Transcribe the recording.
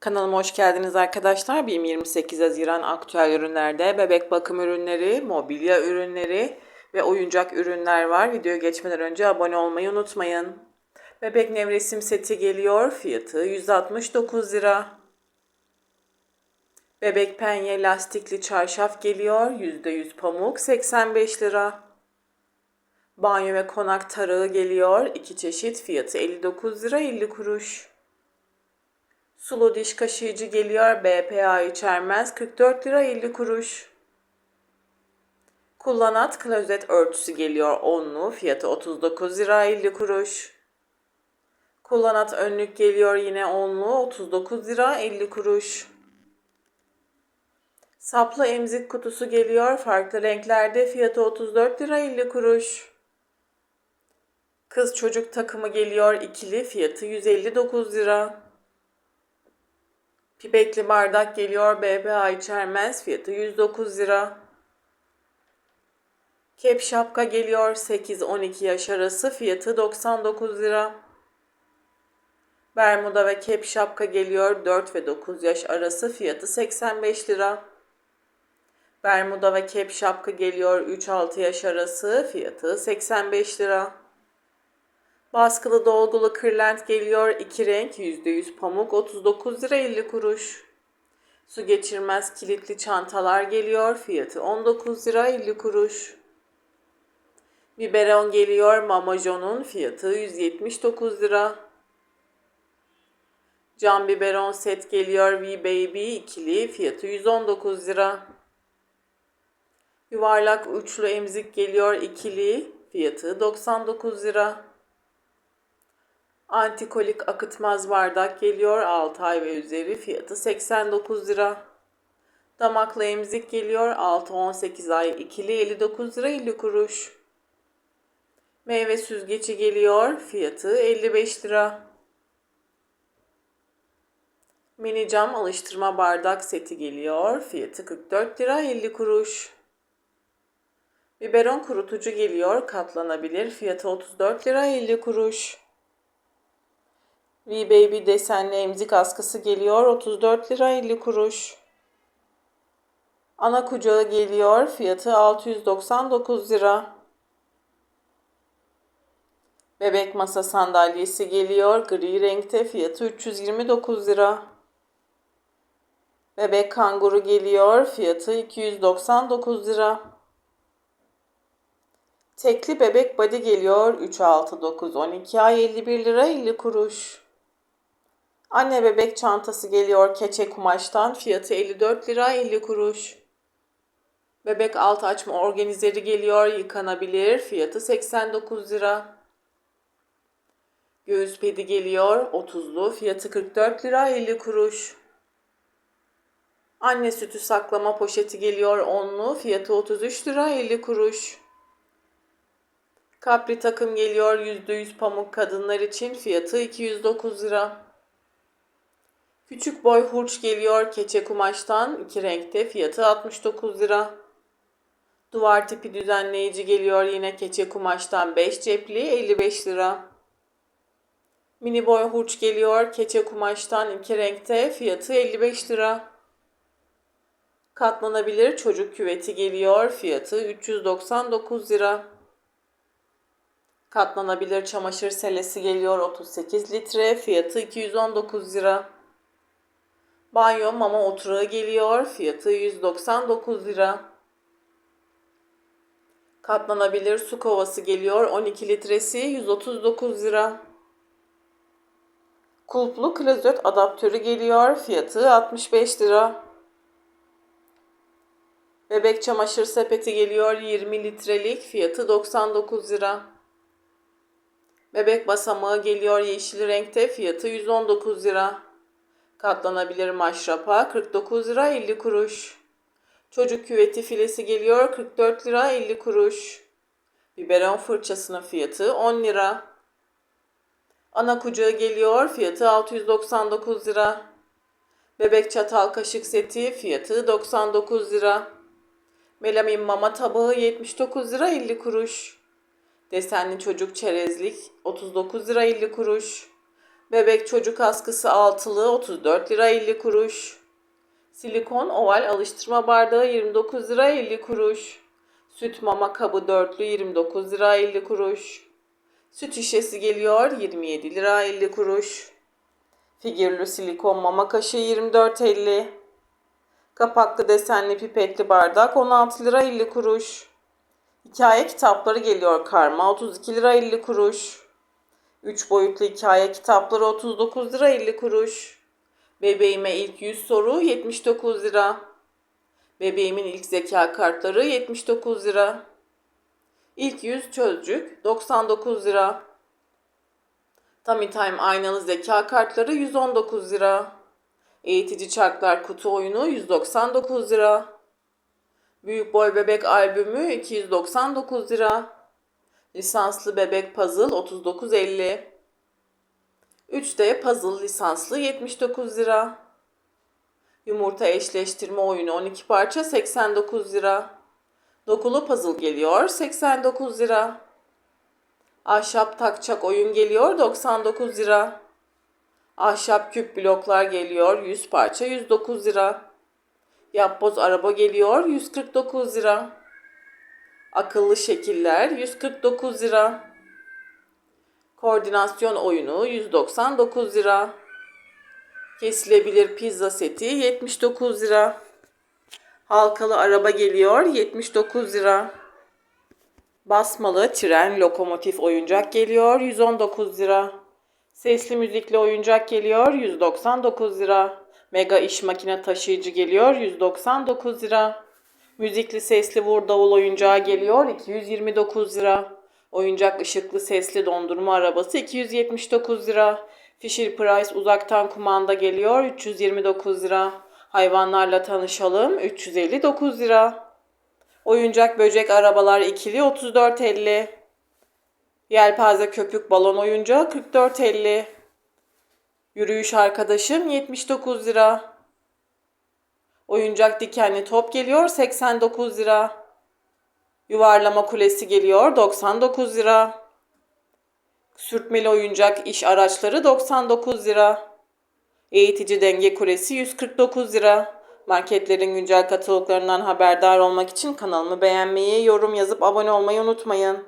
Kanalıma hoş geldiniz arkadaşlar. BİM 28 Haziran aktüel ürünlerde bebek bakım ürünleri, mobilya ürünleri ve oyuncak ürünler var. Videoya geçmeden önce abone olmayı unutmayın. Bebek nevresim seti geliyor. Fiyatı 169 lira. Bebek penye lastikli çarşaf geliyor. %100 pamuk 85 lira. Banyo ve konak tarağı geliyor. İki çeşit fiyatı 59 lira 50 kuruş. Sulu diş kaşıyıcı geliyor. BPA içermez. 44 lira 50 kuruş. Kullanat klozet örtüsü geliyor. Onlu. Fiyatı 39 lira 50 kuruş. Kullanat önlük geliyor yine onlu. 39 lira 50 kuruş. Saplı emzik kutusu geliyor. Farklı renklerde. Fiyatı 34 lira 50 kuruş. Kız çocuk takımı geliyor ikili. Fiyatı 159 lira. Pipetli bardak geliyor. BPA içermez. Fiyatı 109 lira. Kep şapka geliyor 8-12 yaş arası. Fiyatı 99 lira. Bermuda ve kep şapka geliyor 4 ve 9 yaş arası. Fiyatı 85 lira. Bermuda ve kep şapka geliyor 3-6 yaş arası. Fiyatı 85 lira. Baskılı dolgulu kırlent geliyor. iki renk %100 pamuk 39 lira 50 kuruş. Su geçirmez kilitli çantalar geliyor. Fiyatı 19 lira 50 kuruş. Biberon geliyor. Mamajon'un fiyatı 179 lira. Cam biberon set geliyor. V-Baby ikili fiyatı 119 lira. Yuvarlak uçlu emzik geliyor ikili fiyatı 99 lira. Antikolik akıtmaz bardak geliyor 6 ay ve üzeri fiyatı 89 lira. Damaklı emzik geliyor 6-18 ay ikili 59 lira 50 kuruş. Meyve süzgeci geliyor fiyatı 55 lira. Mini cam alıştırma bardak seti geliyor fiyatı 44 lira 50 kuruş. Biberon kurutucu geliyor katlanabilir fiyatı 34 lira 50 kuruş. V-Baby desenli emzik askısı geliyor. 34 lira 50 kuruş. Ana kucağı geliyor. Fiyatı 699 lira. Bebek masa sandalyesi geliyor. Gri renkte fiyatı 329 lira. Bebek kanguru geliyor. Fiyatı 299 lira. Tekli bebek body geliyor. 3, 6, 9, 12 ay 51 lira 50 kuruş. Anne bebek çantası geliyor keçe kumaştan. Fiyatı 54 lira 50 kuruş. Bebek alt açma organizeri geliyor yıkanabilir. Fiyatı 89 lira. Göğüs pedi geliyor 30'lu. Fiyatı 44 lira 50 kuruş. Anne sütü saklama poşeti geliyor 10'lu. Fiyatı 33 lira 50 kuruş. Kapri takım geliyor %100 pamuk kadınlar için. Fiyatı 209 lira. Küçük boy hurç geliyor keçe kumaştan. iki renkte fiyatı 69 lira. Duvar tipi düzenleyici geliyor yine keçe kumaştan 5 cepli 55 lira. Mini boy hurç geliyor keçe kumaştan iki renkte fiyatı 55 lira. Katlanabilir çocuk küveti geliyor fiyatı 399 lira. Katlanabilir çamaşır selesi geliyor 38 litre fiyatı 219 lira. Banyo mama oturağı geliyor. Fiyatı 199 lira. Katlanabilir su kovası geliyor. 12 litresi 139 lira. Kulplu klozet adaptörü geliyor. Fiyatı 65 lira. Bebek çamaşır sepeti geliyor 20 litrelik. Fiyatı 99 lira. Bebek basamağı geliyor yeşil renkte. Fiyatı 119 lira. Katlanabilir maşrapa 49 lira 50 kuruş. Çocuk küveti filesi geliyor 44 lira 50 kuruş. Biberon fırçasının fiyatı 10 lira. Ana kucağı geliyor fiyatı 699 lira. Bebek çatal kaşık seti fiyatı 99 lira. Melamin mama tabağı 79 lira 50 kuruş. Desenli çocuk çerezlik 39 lira 50 kuruş. Bebek çocuk askısı altılı 34 lira 50 kuruş. Silikon oval alıştırma bardağı 29 lira 50 kuruş. Süt mama kabı dörtlü 29 lira 50 kuruş. Süt şişesi geliyor 27 lira 50 kuruş. Figürlü silikon mama kaşığı 24.50. Kapaklı desenli pipetli bardak 16 lira 50 kuruş. Hikaye kitapları geliyor karma 32 lira 50 kuruş. 3 boyutlu hikaye kitapları 39 lira 50 kuruş. Bebeğime ilk 100 soru 79 lira. Bebeğimin ilk zeka kartları 79 lira. İlk 100 çözcük 99 lira. Tummy Time aynalı zeka kartları 119 lira. Eğitici çarklar kutu oyunu 199 lira. Büyük boy bebek albümü 299 lira. Lisanslı bebek puzzle 39.50. 3D puzzle lisanslı 79 lira. Yumurta eşleştirme oyunu 12 parça 89 lira. Dokulu puzzle geliyor 89 lira. Ahşap takçak oyun geliyor 99 lira. Ahşap küp bloklar geliyor 100 parça 109 lira. Yapboz araba geliyor 149 lira. Akıllı şekiller 149 lira. Koordinasyon oyunu 199 lira. Kesilebilir pizza seti 79 lira. Halkalı araba geliyor 79 lira. Basmalı tren lokomotif oyuncak geliyor 119 lira. Sesli müzikli oyuncak geliyor 199 lira. Mega iş makine taşıyıcı geliyor 199 lira. Müzikli sesli vur davul oyuncağı geliyor 229 lira. Oyuncak ışıklı sesli dondurma arabası 279 lira. Fisher Price uzaktan kumanda geliyor 329 lira. Hayvanlarla tanışalım 359 lira. Oyuncak böcek arabalar ikili 34.50. Yelpaze köpük balon oyuncağı 44.50. Yürüyüş arkadaşım 79 lira. Oyuncak dikenli top geliyor 89 lira. Yuvarlama kulesi geliyor 99 lira. Sürtmeli oyuncak iş araçları 99 lira. Eğitici denge kulesi 149 lira. Marketlerin güncel kataloglarından haberdar olmak için kanalımı beğenmeyi, yorum yazıp abone olmayı unutmayın.